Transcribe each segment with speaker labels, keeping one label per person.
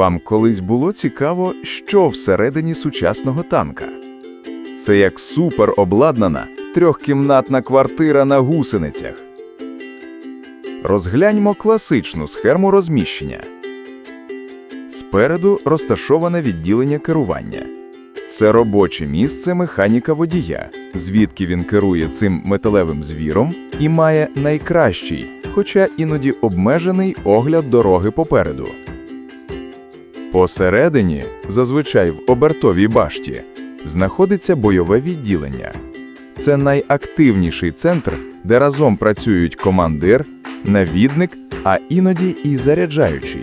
Speaker 1: Вам колись було цікаво, що всередині сучасного танка? Це як суперобладнана трьохкімнатна квартира на гусеницях. Розгляньмо класичну схему розміщення. Спереду розташоване відділення керування. Це робоче місце механіка водія, звідки він керує цим металевим звіром і має найкращий, хоча іноді обмежений огляд дороги попереду. Посередині, зазвичай в обертовій башті, знаходиться бойове відділення. Це найактивніший центр, де разом працюють командир, навідник, а іноді і заряджаючий.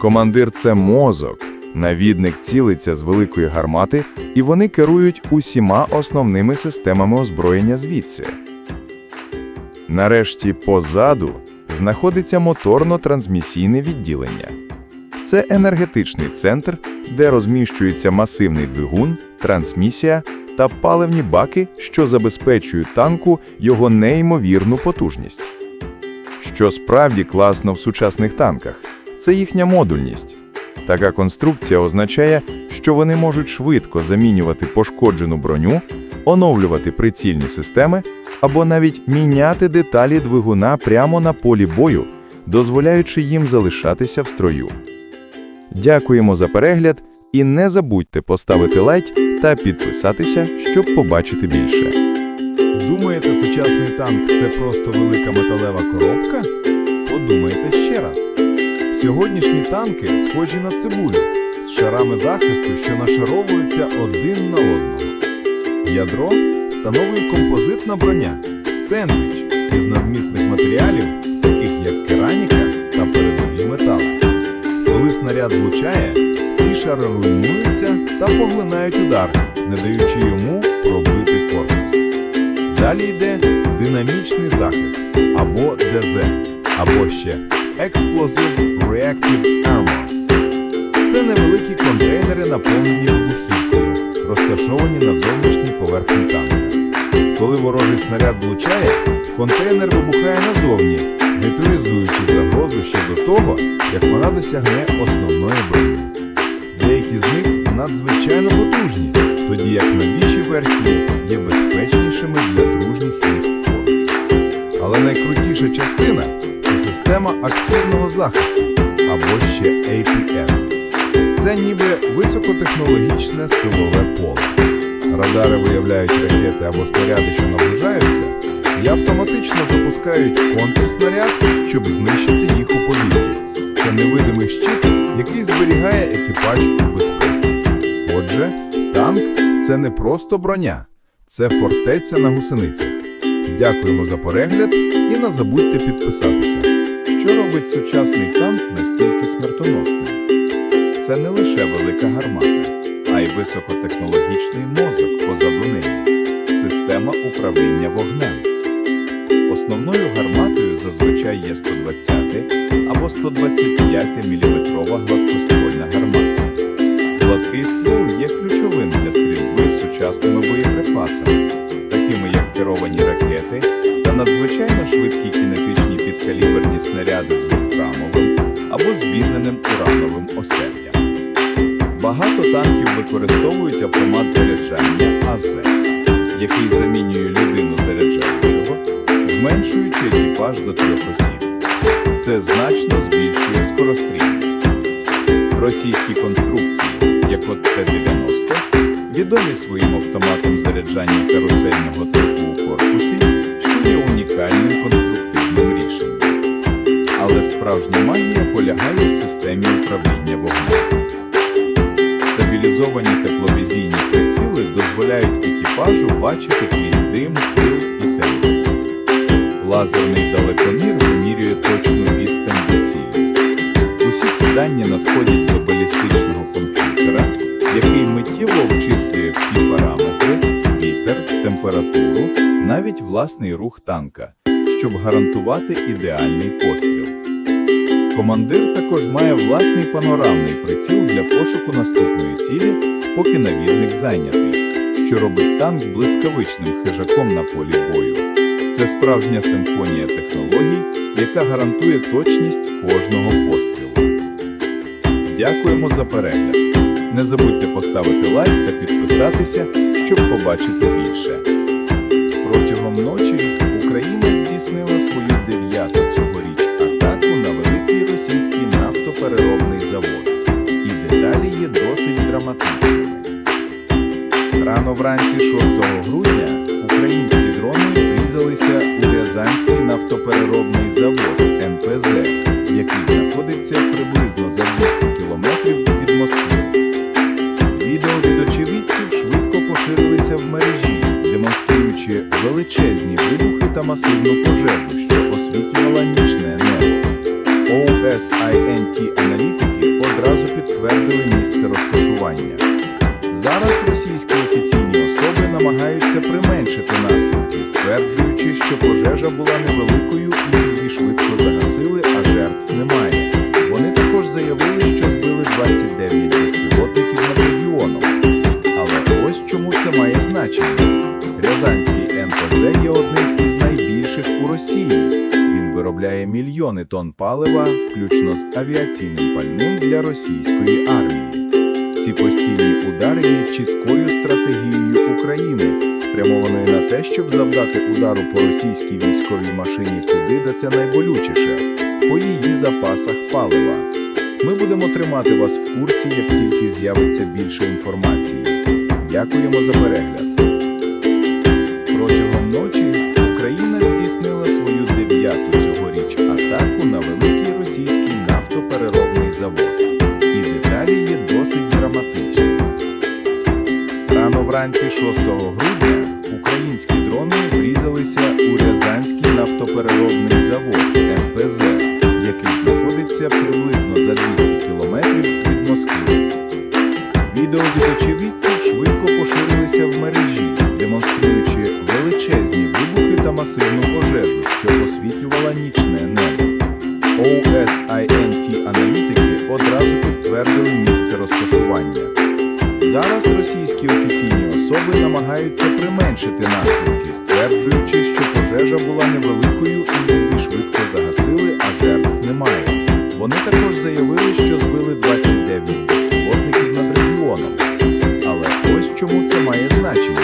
Speaker 1: Командир це мозок, навідник цілиться з великої гармати, і вони керують усіма основними системами озброєння звідси. Нарешті позаду знаходиться моторно-трансмісійне відділення. Це енергетичний центр, де розміщується масивний двигун, трансмісія та паливні баки, що забезпечують танку його неймовірну потужність. Що справді класно в сучасних танках це їхня модульність. Така конструкція означає, що вони можуть швидко замінювати пошкоджену броню, оновлювати прицільні системи або навіть міняти деталі двигуна прямо на полі бою, дозволяючи їм залишатися в строю. Дякуємо за перегляд і не забудьте поставити лайк та підписатися, щоб побачити більше.
Speaker 2: Думаєте, сучасний танк це просто велика металева коробка? Подумайте ще раз. Сьогоднішні танки схожі на цибулю з шарами захисту, що нашаровуються один на одного. Ядро становить композитна броня, сендвіч із надмісних матеріалів, таких як снаряд влучає, ці шари руйнуються та поглинають удар, не даючи йому пробити корпус. Далі йде динамічний захист або ДЗ, або ще Explosive Reactive Armor. Це невеликі контейнери, наповнені вибухівкою, розташовані на зовнішній поверхні танка. Коли ворожий снаряд влучає, контейнер вибухає назовні, нейтралізуючи загрозу ще до того, як вона досягне основної броні. Деякі з них надзвичайно потужні, тоді як новіші версії є безпечнішими для дружніх військ поруч. Але найкрутіша частина це система активного захисту або ще APS. Це ніби високотехнологічне силове поле. Радари виявляють ракети або снаряди, що наближаються, і автоматично запускають контрснаряд, щоб знищити їх у повітрі. Це невидимий щит, який зберігає екіпаж у безпеці. Отже, танк це не просто броня, це фортеця на гусеницях. Дякуємо за перегляд і не забудьте підписатися.
Speaker 1: Що робить сучасний танк настільки смертоносним? Це не лише велика гармата, а й високотехнологічний мозок позаду неї, система управління вогнем. Основною гарматою зазвичай є 120 або 125 мм гладкоствольна гармата. Гладкий ствол є ключовим для стрільби з сучасними боєприпасами, такими як керовані ракети та надзвичайно швидкі кінетичні підкаліберні снаряди з вольфрамовим або збідненим урановим осердям. Багато танків використовують автомат заряджання АЗ, який замінює людину зменшуючи екіпаж до трьох осіб. Це значно збільшує скорострільність. Російські конструкції, як от Т-90, відомі своїм автоматом заряджання карусельного типу у корпусі, що є унікальним конструктивним рішенням. Але справжня магія полягає в системі управління вогнем. Стабілізовані тепловізійні приціли дозволяють екіпажу бачити крізь дим. Лазерний далекомір вимірює точну відстань до цілі. Усі ці дані надходять до балістичного комп'ютера, який миттєво обчислює всі параметри, вітер, температуру, навіть власний рух танка, щоб гарантувати ідеальний постріл. Командир також має власний панорамний приціл для пошуку наступної цілі, поки навідник зайнятий, що робить танк блискавичним хижаком на полі бою. Це справжня симфонія технологій, яка гарантує точність кожного пострілу. Дякуємо за перегляд. Не забудьте поставити лайк та підписатися, щоб побачити більше. Протягом ночі Україна здійснила свою дев'яту цьогоріч атаку на великий російський нафтопереробний завод. І деталі є досить драматичними. Рано вранці 6 грудня українські дрони врізалися у Рязанський нафтопереробний завод НПЗ, який знаходиться приблизно за 200 кілометрів від Москви. Відео від очевидців швидко поширилися в мережі, демонструючи величезні вибухи та масивну пожежу, що освітлювала нічне небо. OSINT аналітики одразу підтвердили місце розташування. Зараз російські офіційні особи намагаються применшити що пожежа була невеликою і її швидко загасили, а жертв немає. Вони також заявили, що збили 29 безпілотників над регіоном. Але ось чому це має значення. Рязанський НПЗ є одним із найбільших у Росії. Він виробляє мільйони тонн палива, включно з авіаційним пальним для російської армії. Ці постійні удари є чіткою стратегією України, спрямованою на те, щоб завдати удару по російській військовій машині туди, де це найболючіше, по її запасах палива. Ми будемо тримати вас в курсі, як тільки з'явиться більше інформації. Дякуємо за перегляд. Протягом ночі Україна здійснила свою дев'яту цьогоріч атаку на великий російський нафтопереробний завод. І деталі є досить драматичними. Рано вранці 6 грудня нафтопереробний завод НПЗ, який знаходиться приблизно за 200 кілометрів від Москви. Відео від швидко поширилися в мережі, демонструючи величезні вибухи та масивну пожежу, що освітлювала нічне небо. OSINT аналітики одразу підтвердили місце розташування. Зараз російські офіційні особи намагаються применшити наслідки, стверджуючи, що пожежа була невеликою і її швидко загасили, а жертв немає. Вони також заявили, що збили 29 безпілотників над регіоном. Але ось чому це має значення.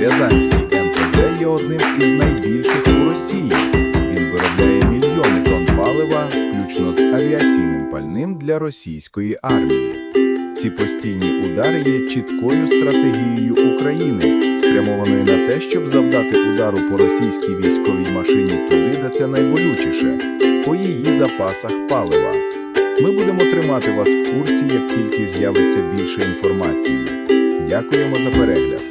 Speaker 1: Рязанський НПЗ є одним із найбільших у Росії. Він виробляє мільйони тонн палива, включно з авіаційним пальним для російської армії. Ці постійні удари є чіткою стратегією України, спрямованою на те, щоб завдати удару по російській військовій машині туди, де це найболючіше, по її запасах палива. Ми будемо тримати вас в курсі, як тільки з'явиться більше інформації. Дякуємо за перегляд.